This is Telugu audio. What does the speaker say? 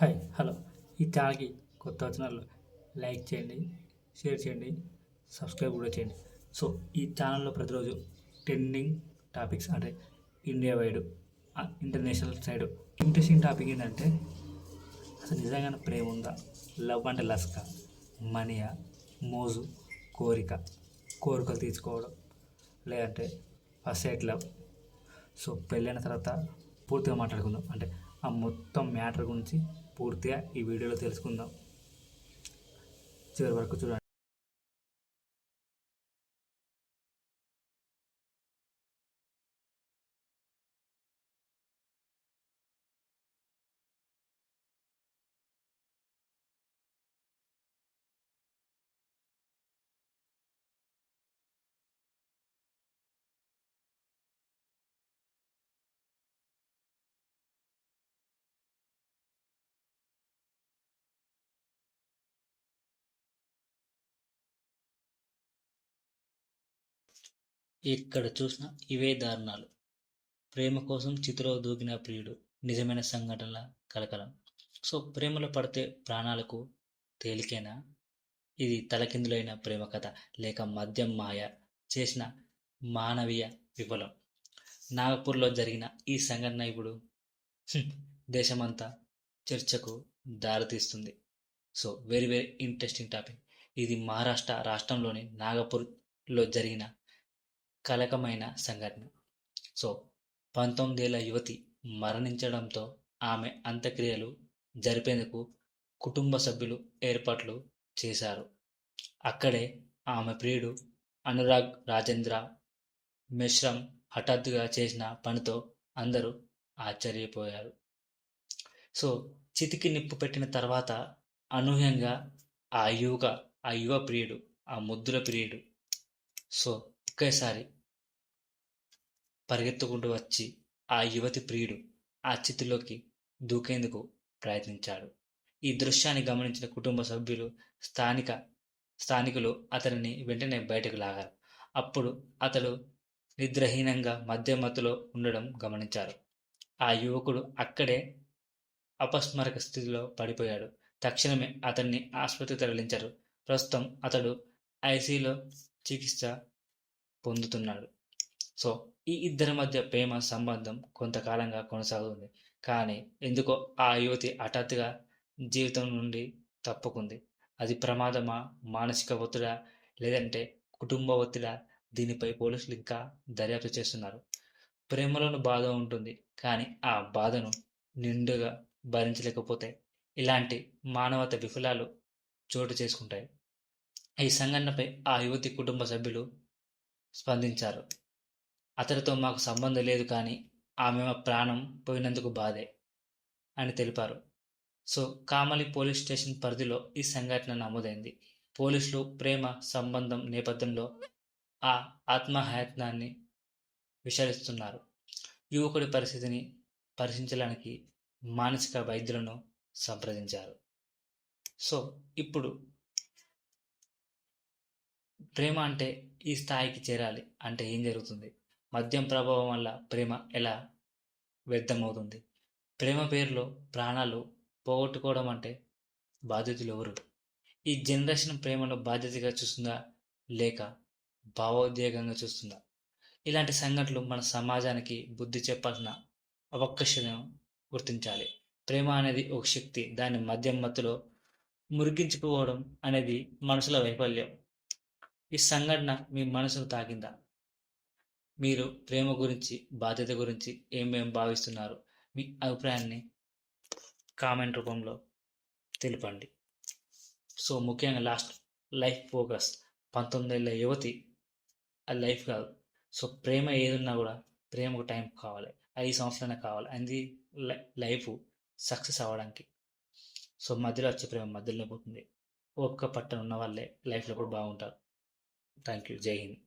Hi hello. ఈ ఛానల్కి కొత్త వచ్చిన లైక్ చేయండి షేర్ చేయండి సబ్స్క్రైబ్ కూడా చేయండి. సో ఈ ఛానల్లో ప్రతిరోజు ట్రెండింగ్ టాపిక్స్ అంటే India wide international side. Interesting topic ఏంటంటే అసలు నిజంగానే ప్రేమ ఉందా? లవ్ అంటే లస్క మనీయా మోజు కోరిక. కోరికలు తీర్చుకోవడం లేదంటే ఫస్ట్ ఎయిట్ లవ్. సో పెళ్ళైన తర్వాత పూర్తిగా మాట్లాడుకుందాం. అంటే ఆ మొత్తం మ్యాటర్ గురించి పూర్తిగా ఈ వీడియోలో తెలుసుకుందాం. చివరి వరకు చూడండి. ఎక్కడ చూసినా ఇవే దారుణాలు. ప్రేమ కోసం చితిలో దూకిన ప్రియుడు నిజమైన సంఘటనల కలకలం. సో ప్రేమలో పడితే ప్రాణాలకు తేలికేనా? ఇది తలకిందులైన ప్రేమ కథ లేక మద్యం మాయ చేసిన మానవీయ విఫలం. నాగపూర్లో జరిగిన ఈ సంఘటన ఇప్పుడు దేశమంతా చర్చకు దారితీస్తుంది so very very interesting topic. ఇది మహారాష్ట్ర రాష్ట్రంలోని నాగపూర్లో జరిగిన కలకమైన సంఘటన. సో పంతొమ్మిదేళ్ళ యువతి మరణించడంతో ఆమె అంత్యక్రియలు జరిపేందుకు కుటుంబ సభ్యులు ఏర్పాట్లు చేశారు. అక్కడే ఆమె ప్రియుడు అనురాగ్ రాజేంద్ర మిశ్రమ్ హఠాత్తుగా చేసిన పనితో అందరూ ఆశ్చర్యపోయారు. సో చితికి నిప్పు పెట్టిన తర్వాత అనూహ్యంగా ఆ యువక ఆ యువ ప్రియుడు ఆ ముద్దుల ప్రియుడు సో ఒకేసారి పరిగెత్తుకుంటూ వచ్చి ఆ యువతి ప్రియుడు ఆ చితిలోకి దూకేందుకు ప్రయత్నించాడు. ఈ దృశ్యాన్ని గమనించిన కుటుంబ సభ్యులు స్థానిక స్థానికులు అతనిని వెంటనే బయటకు లాగారు. అప్పుడు అతడు నిద్రహీనంగా మధ్యమత్తులో ఉండడం గమనించారు. ఆ యువకుడు అక్కడే అపస్మరక స్థితిలో పడిపోయాడు. తక్షణమే అతన్ని ఆసుపత్రికి తరలించారు. ప్రస్తుతం అతడు ఐసీలో చికిత్స పొందుతున్నాడు. సో ఈ ఇద్దరి మధ్య ప్రేమ సంబంధం కొంతకాలంగా కొనసాగుతుంది. కానీ ఎందుకో ఆ యువతి హఠాత్తుగా జీవితం నుండి తప్పుకుంది. అది ప్రమాదమా మానసిక ఒత్తిడా లేదంటే కుటుంబ ఒత్తిడా? దీనిపై పోలీసులు ఇంకా దర్యాప్తు చేస్తున్నారు. ప్రేమలోని బాధ ఉంటుంది. కానీ ఆ బాధను నిండుగా భరించలేకపోతే ఇలాంటి మానవత విఫలాలు చోటు చేసుకుంటాయి. ఈ సంఘటనపై ఆ యువతి కుటుంబ సభ్యులు స్పందించారు. అతడితో మాకు సంబంధం లేదు కానీ ఆమె ప్రాణం పోయినందుకు బాధే అని తెలిపారు. సో కామలి పోలీస్ స్టేషన్ పరిధిలో ఈ సంఘటన నమోదైంది. పోలీసులు ప్రేమ సంబంధం నేపథ్యంలో ఆ ఆత్మహయత్నాన్ని విచారిస్తున్నారు. యువకుడి పరిస్థితిని పరిశీలించడానికి మానసిక వైద్యులను సంప్రదించారు. సో ఇప్పుడు ప్రేమ అంటే ఈ స్థాయికి చేరాలి అంటే ఏం జరుగుతుంది? మద్యం ప్రభావం వల్ల ప్రేమ ఎలా వ్యర్థమవుతుంది? ప్రేమ పేరులో ప్రాణాలు పోగొట్టుకోవడం అంటే బాధ్యతలు ఎవరు? ఈ జనరేషన్ ప్రేమను బాధ్యతగా చూస్తుందా లేక భావోద్వేగంగా చూస్తుందా? ఇలాంటి సంఘటనలు మన సమాజానికి బుద్ధి చెప్పాల్సిన అవకాశం గుర్తించాలి. ప్రేమ అనేది ఒక శక్తి దాని మద్యం మత్తులో మురిగించుకోవడం అనేది మనసుల వైఫల్యం. ఈ సంఘటన మీ మనసును తాకిందా? మీరు ప్రేమ గురించి బాధ్యత గురించి ఏమేం భావిస్తున్నారు? మీ అభిప్రాయాన్ని కామెంట్ రూపంలో తెలుపండి. సో ముఖ్యంగా లాస్ట్ లైఫ్ ఫోకస్ పంతొమ్మిదేళ్ళ యువతి ఆ లైఫ్ కాదు. సో ప్రేమ ఏదున్నా కూడా ప్రేమకు టైం కావాలి. ఐదు సంవత్సరాలైనా కావాలి. అది లైఫ్ సక్సెస్ అవ్వడానికి. సో మధ్యలో వచ్చే ప్రేమ మధ్యలో పోతుంది. ఒక్క పట్టణ ఉన్న వాళ్ళే లైఫ్లో కూడా బాగుంటారు. thank you. Jane.